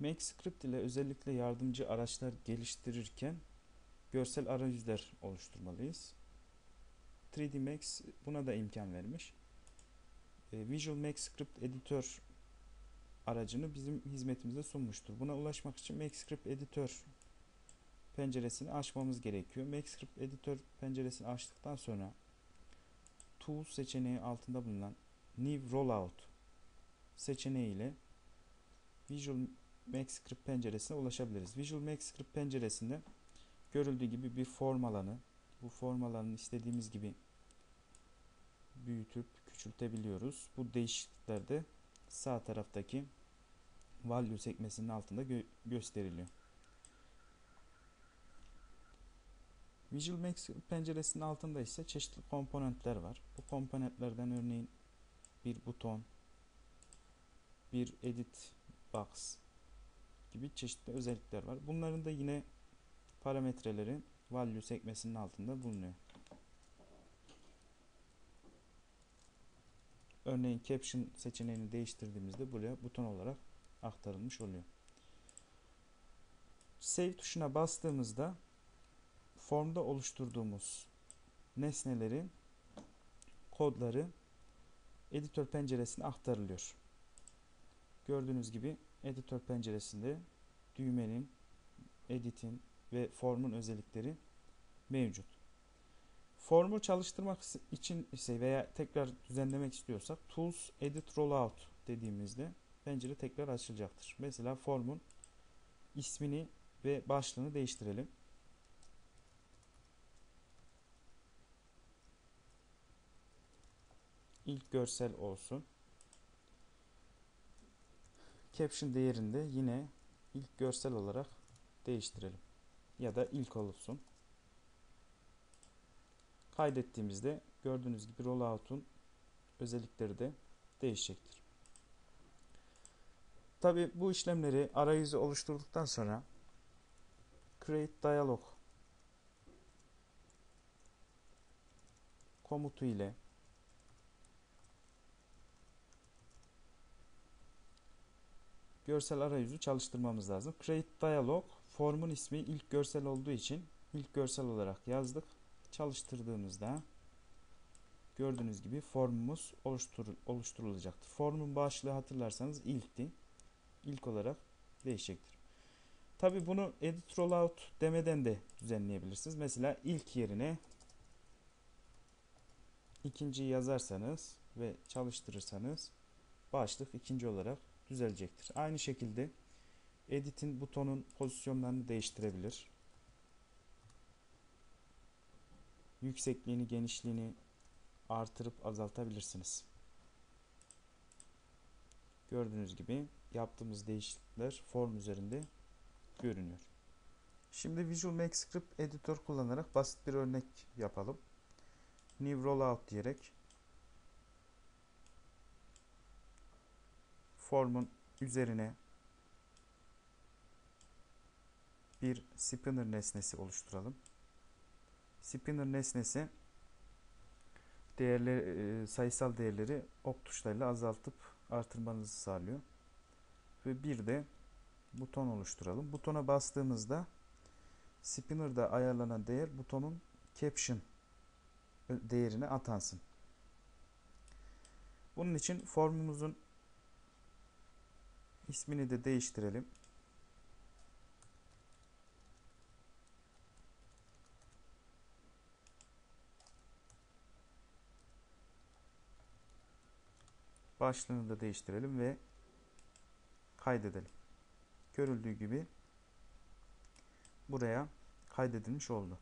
MakeScript ile özellikle yardımcı araçlar geliştirirken görsel arayüzler oluşturmalıyız. 3D Max buna da imkan vermiş. E, Visual MakeScript Editor aracını bizim hizmetimize sunmuştur. Buna ulaşmak için MakeScript Editor penceresini açmamız gerekiyor. MakeScript Editor penceresini açtıktan sonra Tools seçeneği altında bulunan New Rollout seçeneği ile Visual MakeScript penceresine ulaşabiliriz. Visual MakeScript penceresinde görüldüğü gibi bir form alanı. Bu form alanını istediğimiz gibi büyütüp küçültebiliyoruz. Bu değişiklikler de sağ taraftaki value sekmesinin altında gö gösteriliyor. Visual MakeScript penceresinin altında ise çeşitli komponentler var. Bu komponentlerden örneğin bir buton, bir edit box gibi çeşitli özellikler var. Bunların da yine parametreleri value sekmesinin altında bulunuyor. Örneğin caption seçeneğini değiştirdiğimizde buraya buton olarak aktarılmış oluyor. Save tuşuna bastığımızda formda oluşturduğumuz nesneleri, kodları editör penceresine aktarılıyor. Gördüğünüz gibi editör penceresinde düğmenin, editin ve formun özellikleri mevcut. Formu çalıştırmak için ise veya tekrar düzenlemek istiyorsak Tools Edit Rollout dediğimizde pencere tekrar açılacaktır. Mesela formun ismini ve başlığını değiştirelim. İlk görsel olsun. Caption değerinde yine ilk görsel olarak değiştirelim. Ya da ilk olsun. Kaydettiğimizde gördüğünüz gibi rollout'un özellikleri de değişecektir. Tabi bu işlemleri arayüzü oluşturduktan sonra create dialog komutu ile görsel arayüzü çalıştırmamız lazım. Create dialog formun ismi ilk görsel olduğu için ilk görsel olarak yazdık. Çalıştırdığımızda gördüğünüz gibi formumuz oluşturul oluşturulacaktır. Formun başlığı hatırlarsanız ilkti. İlk olarak değişecektir. Tabi bunu edit rollout demeden de düzenleyebilirsiniz. Mesela ilk yerine ikinci yazarsanız ve çalıştırırsanız başlık ikinci olarak düzelecektir. Aynı şekilde Edit'in butonun pozisyonlarını değiştirebilir. Yüksekliğini, genişliğini artırıp azaltabilirsiniz. Gördüğünüz gibi yaptığımız değişiklikler form üzerinde görünüyor. Şimdi Visual MakeScript Editor kullanarak basit bir örnek yapalım. New Rollout diyerek formun üzerine bir spinner nesnesi oluşturalım. Spinner nesnesi değerleri, e, sayısal değerleri ok tuşlarıyla azaltıp artırmanızı sağlıyor. Ve bir de buton oluşturalım. Butona bastığımızda spinner'da ayarlanan değer butonun caption değerine atansın. Bunun için formumuzun ismini de değiştirelim. Başlığını da değiştirelim ve kaydedelim. Görüldüğü gibi buraya kaydedilmiş oldu.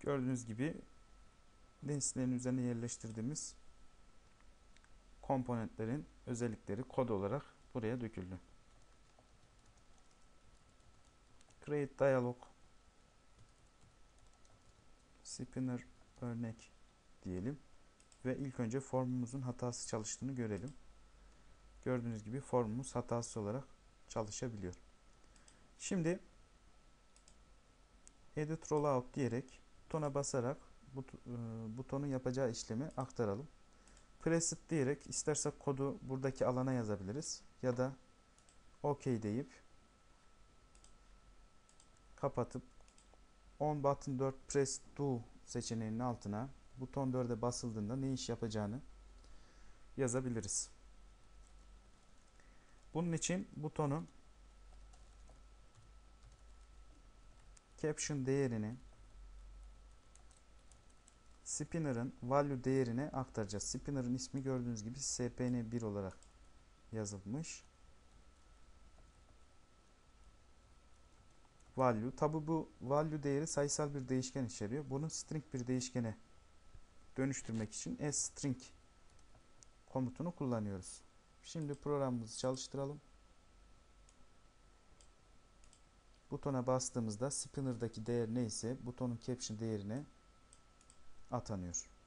Gördüğünüz gibi nesnelerin üzerine yerleştirdiğimiz komponentlerin özellikleri kod olarak buraya döküldü. Create dialog spinner örnek diyelim ve ilk önce formumuzun hatası çalıştığını görelim. Gördüğünüz gibi formumuz hatasız olarak çalışabiliyor. Şimdi edit rollout diyerek butona basarak e, butonun yapacağı işlemi aktaralım. Press it diyerek istersek kodu buradaki alana yazabiliriz. Ya da OK deyip kapatıp on button 4 press do seçeneğinin altına buton 4'e basıldığında ne iş yapacağını yazabiliriz. Bunun için butonun caption değerini spinner'ın value değerine aktaracağız. Spinner'ın ismi gördüğünüz gibi spn1 olarak yazılmış. Value. Tabi bu value değeri sayısal bir değişken içeriyor. Bunu string bir değişkene dönüştürmek için string komutunu kullanıyoruz. Şimdi programımızı çalıştıralım. Butona bastığımızda spinner'daki değer neyse butonun caption değerine atanıyor.